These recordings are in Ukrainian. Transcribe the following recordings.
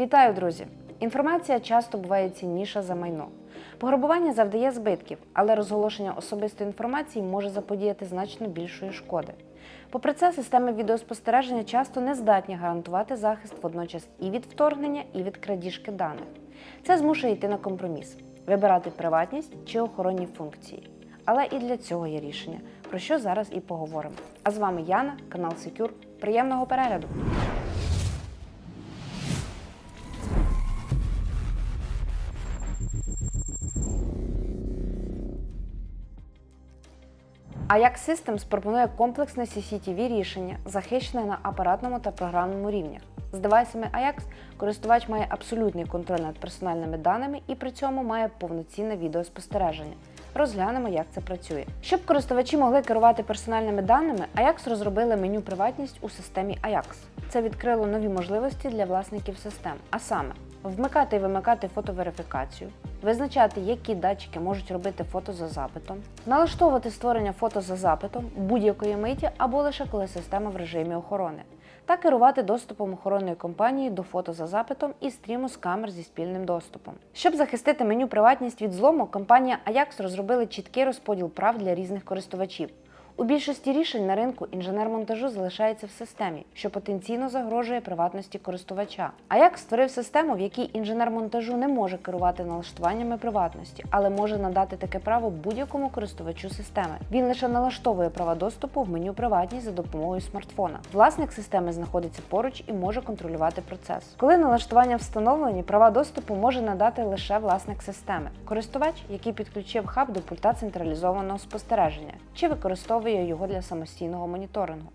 Вітаю, друзі! Інформація часто буває цінніша за майно. Пограбування завдає збитків, але розголошення особистої інформації може заподіяти значно більшої шкоди. Попри це, системи відеоспостереження часто не здатні гарантувати захист водночас і від вторгнення, і від крадіжки даних. Це змушує йти на компроміс, вибирати приватність чи охоронні функції. Але і для цього є рішення, про що зараз і поговоримо. А з вами Яна, канал Secure. Приємного перегляду! Ajax Systems пропонує комплексне CCTV рішення, захищене на апаратному та програмному рівнях. З девайсами Ajax користувач має абсолютний контроль над персональними даними і при цьому має повноцінне відеоспостереження. Розглянемо, як це працює. Щоб користувачі могли керувати персональними даними, Ajax розробили меню приватність у системі Ajax. Це відкрило нові можливості для власників систем, а саме вмикати і вимикати фотоверифікацію, визначати, які датчики можуть робити фото за запитом, налаштовувати створення фото за запитом будь-якої миті або лише коли система в режимі охорони, та керувати доступом охоронної компанії до фото за запитом і стріму з камер зі спільним доступом. Щоб захистити меню приватність від злому, компанія Ajax розробила чіткий розподіл прав для різних користувачів. У більшості рішень на ринку інженер монтажу залишається в системі, що потенційно загрожує приватності користувача. А як створив систему, в якій інженер монтажу не може керувати налаштуваннями приватності, але може надати таке право будь-якому користувачу системи. Він лише налаштовує права доступу в меню приватність за допомогою смартфона. Власник системи знаходиться поруч і може контролювати процес. Коли налаштування встановлені, права доступу може надати лише власник системи, користувач, який підключив хаб до пульта централізованого спостереження, чи використовує його для самостійного моніторингу.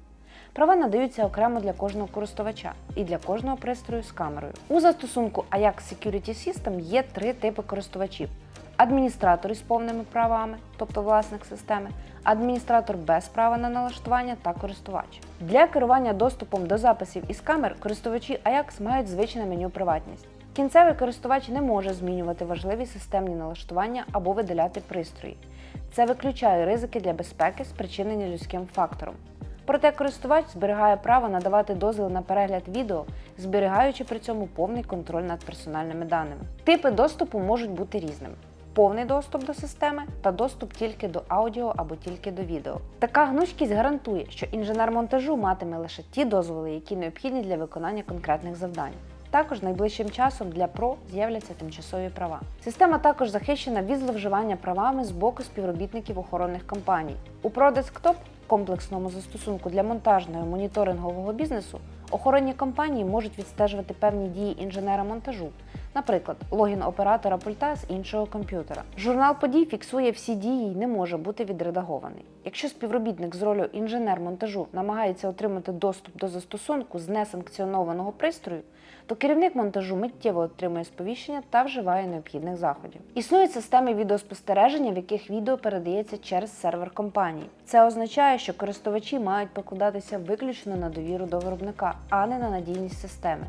Права надаються окремо для кожного користувача і для кожного пристрою з камерою. У застосунку Ajax Security System є три типи користувачів: адміністратор із повними правами, тобто власник системи, адміністратор без права на налаштування та користувач. Для керування доступом до записів із камер користувачі Ajax мають звичне меню приватність. Кінцевий користувач не може змінювати важливі системні налаштування або видаляти пристрої. Це виключає ризики для безпеки, спричинені людським фактором. Проте користувач зберігає право надавати дозвіл на перегляд відео, зберігаючи при цьому повний контроль над персональними даними. Типи доступу можуть бути різними: повний доступ до системи та доступ тільки до аудіо або тільки до відео. Така гнучкість гарантує, що інженер монтажу матиме лише ті дозволи, які необхідні для виконання конкретних завдань. Також найближчим часом для ПРО з'являться тимчасові права. Система також захищена від зловживання правами з боку співробітників охоронних компаній. У ProDesktop, комплексному застосунку для монтажного і моніторингового бізнесу, охоронні компанії можуть відстежувати певні дії інженера монтажу, наприклад, логін оператора пульта з іншого комп'ютера. Журнал подій фіксує всі дії і не може бути відредагований. Якщо співробітник з ролю інженер монтажу намагається отримати доступ до застосунку з несанкціонованого пристрою, то керівник монтажу миттєво отримує сповіщення та вживає необхідних заходів. Існують системи відеоспостереження, в яких відео передається через сервер компанії. Це означає, що користувачі мають покладатися виключно на довіру до виробника, а не на надійність системи.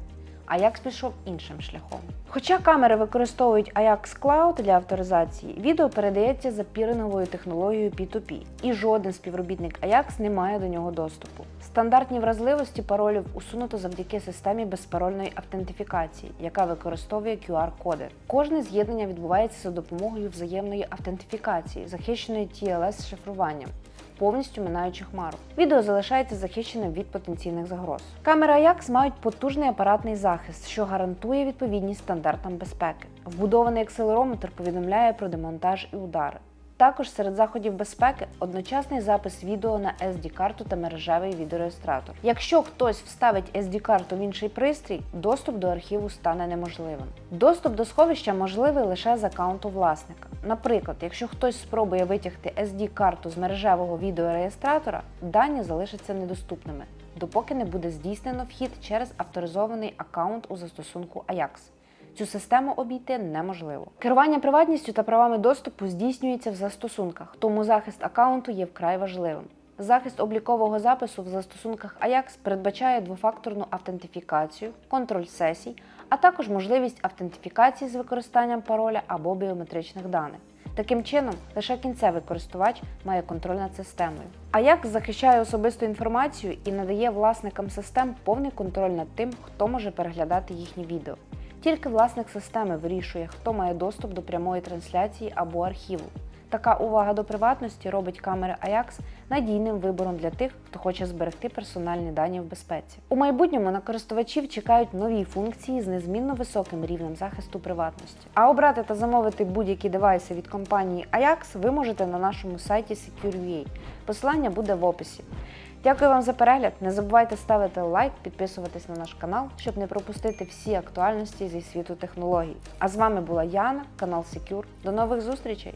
Ajax пішов іншим шляхом. Хоча камери використовують Ajax Cloud для авторизації, відео передається за піринговою технологією P2P, і жоден співробітник Ajax не має до нього доступу. Стандартні вразливості паролів усунуто завдяки системі безпарольної автентифікації, яка використовує QR-коди. Кожне з'єднання відбувається за допомогою взаємної автентифікації, захищеної TLS шифруванням повністю минаючи хмару. Відео залишається захищеним від потенційних загроз. Камери Ajax мають потужний апаратний захист, що гарантує відповідність стандартам безпеки. Вбудований акселерометр повідомляє про демонтаж і удари. Також серед заходів безпеки одночасний запис відео на SD-карту та мережевий відеореєстратор. Якщо хтось вставить SD-карту в інший пристрій, доступ до архіву стане неможливим. Доступ до сховища можливий лише з аккаунту власника. Наприклад, якщо хтось спробує витягти SD-карту з мережевого відеореєстратора, дані залишаться недоступними, допоки не буде здійснено вхід через авторизований аккаунт у застосунку Ajax. Цю систему обійти неможливо. Керування приватністю та правами доступу здійснюється в застосунках, тому захист аккаунту є вкрай важливим. Захист облікового запису в застосунках Ajax передбачає двофакторну автентифікацію, контроль сесій, а також можливість автентифікації з використанням пароля або біометричних даних. Таким чином, лише кінцевий користувач має контроль над системою. Ajax захищає особисту інформацію і надає власникам систем повний контроль над тим, хто може переглядати їхні відео. Тільки власник системи вирішує, хто має доступ до прямої трансляції або архіву. Така увага до приватності робить камери Ajax надійним вибором для тих, хто хоче зберегти персональні дані в безпеці. У майбутньому на користувачів чекають нові функції з незмінно високим рівнем захисту приватності. А обрати та замовити будь-які девайси від компанії Ajax ви можете на нашому сайті Secure.ua. Посилання буде в описі. Дякую вам за перегляд. Не забувайте ставити лайк, підписуватись на наш канал, щоб не пропустити всі актуальності зі світу технологій. А з вами була Яна, канал Secure. До нових зустрічей!